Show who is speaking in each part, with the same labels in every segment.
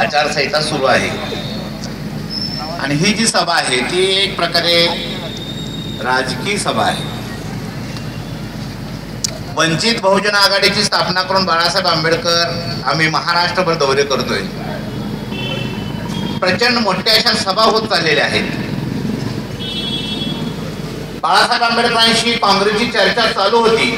Speaker 1: आचारसंहिता सुरू आहे. आणि ही जी सभा आहे ती एक प्रकारे राजकीय सभा आहे. वंचित बहुजन आघाडीची स्थापना करून बाळासाहेब आंबेडकर आम्ही महाराष्ट्रभर दौरे करतोय. प्रचंड मोठ्या अशा सभा होत चाललेल्या आहेत. बाळासाहेब आंबेडकरांशी काँग्रेसची चर्चा चालू होती.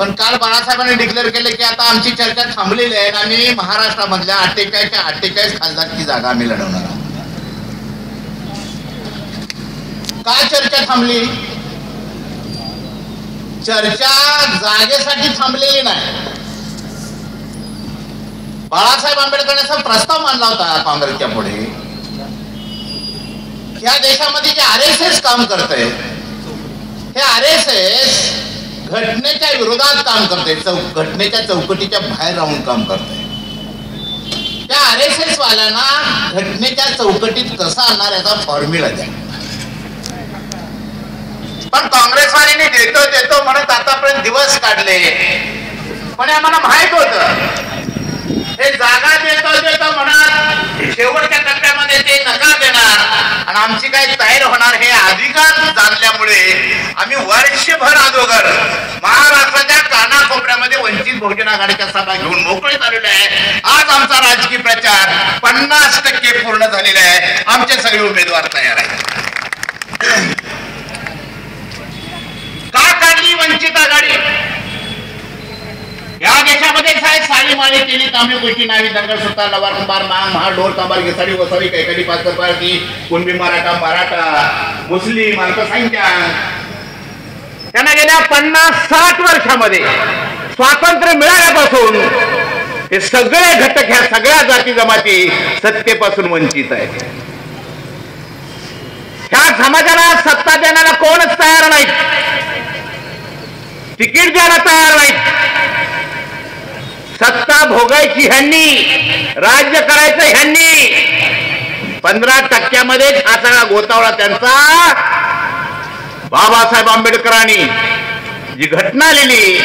Speaker 1: पण काल बाळासाहेबांनी डिक्लेअर केले की आता आमची चर्चा थांबलेली आहे आणि महाराष्ट्रामधल्या अठ्ठेचाळीसच्या अठ्ठेचाळीस खासदारची जागा आम्ही लढवणार आहोत. काय चर्चा थांबली. चर्चा जागेसाठी थांबलेली नाही. बाळासाहेब आंबेडकरांचा असा प्रस्ताव मांडला होता काँग्रेसच्या पुढे. या देशामध्ये जे आर एस एस काम करतंय हे आर एस एस घटनेच्या विरोधात काम करते चौक घटनेच्या चौकटीच्या बाहेर राहून काम करते त्या आर एस एस वाल्यांना घटनेच्या चौकटीत कसा आणणार याचा फॉर्म्युला द्या. पण काँग्रेसवाल्यांनी देतो देतो म्हणत आतापर्यंत दिवस काढले. पण आम्हाला माहीत होत. हे जागा देतो देतो म्हणत शेवटच्या टप्प्यामध्ये ते नकार देणार आणि आमची काय तयार होणार हे अधिकार जाणल्यामुळे आम्ही वर्षभर अगोदर महाराष्ट्राच्या कानाकोपऱ्यामध्ये वंचित बहुजन आघाडीच्या सभा घेऊन मोकळे झालेले आहे. आज आमचा राजकीय प्रचार पन्नास टक्के पूर्ण झालेला आहे. आमचे सगळे उमेदवार तयार आहेत. का काढली वंचित आघाडी या देशामध्ये साहेब केली तांबडी गोष्टी नावी दंगल सुद्धा लवार कुंभार मांग महा ढोर तांबार घेसाडी वसावी कैकडी पाचर पारती कुणबी मराठा मराठा मुस्लिम अल्पसंख्याक त्यांना गेल्या पन्नास साठ वर्षामध्ये स्वातंत्र्य मिळाल्यापासून हे सगळे घटक ह्या सगळ्या जाती जमाती सत्तेपासून वंचित आहेत. ह्या समाजाला सत्ता देण्याला कोणच तयार नाहीत. तिकीट द्यायला तयार नाहीत. सत्ता भोगायची ह्यांनी राज्य करायचं ह्यांनी. पंधरा टक्क्यामध्ये हाताळा गोतावळा त्यांचा. बाबासाहेब आंबेडकरांनी जी घटना लिहिली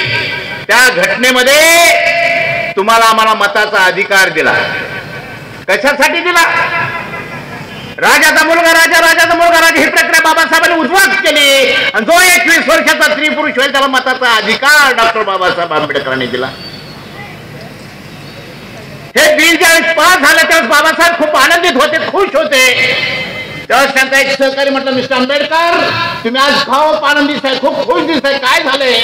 Speaker 1: त्या घटनेमध्ये तुम्हाला आम्हाला मताचा अधिकार दिला. कशासाठी दिला? राजाचा मुलगा राजा राजाचा मुलगा राजा ही प्रक्रिया बाबासाहेबांनी उद्वास केली. आणि जो एकवीस वर्षाचा स्त्री पुरुष होईल त्याला मताचा अधिकार डॉक्टर बाबासाहेब आंबेडकरांनी दिला. हे बिल ज्यावेळेस पास झालं त्यावेळेस बाबासाहेब खूप आनंदित होते खुश होते. त्यावेळेस त्यांचा एक सहकारी म्हटलं मिस्टर आंबेडकर तुम्ही आज खूप आनंद दिसताय खूप खुश दिसताय काय झालंय?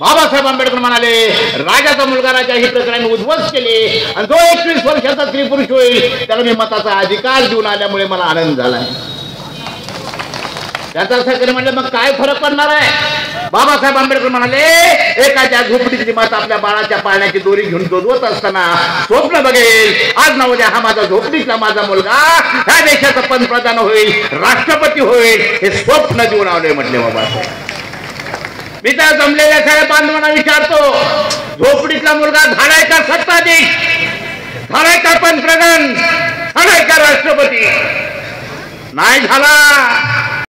Speaker 1: बाबासाहेब आंबेडकर म्हणाले राजाचा मुलगा राजा ही प्रकरण उद्ध्वस्त केली आणि जो एकवीस वर्षाचा स्त्री पुरुष होईल त्याला मी मताचा अधिकार देऊन आल्यामुळे मला आनंद झालाय. याचा अर्थ केलं म्हणजे मग काय फरक पडणार आहे? बाबासाहेब आंबेडकर म्हणाले एकाच्या झोपडीची माता आपल्या बाळाच्या पाळण्याची दोरी घेऊन दोधवत असताना स्वप्न बघेल आज ना उद्या हा माझा झोपडीतला माझा मुलगा ह्या देशाचा पंतप्रधान होईल राष्ट्रपती होईल हे स्वप्न देऊन आले म्हटले बाबासाहेब. मी त्या जमलेल्या सगळ्या बांधवांना विचारतो झोपडीतला मुलगा झालाय का सत्ताधीश झालाय का पंतप्रधान झालाय का राष्ट्रपती. नाही झाला.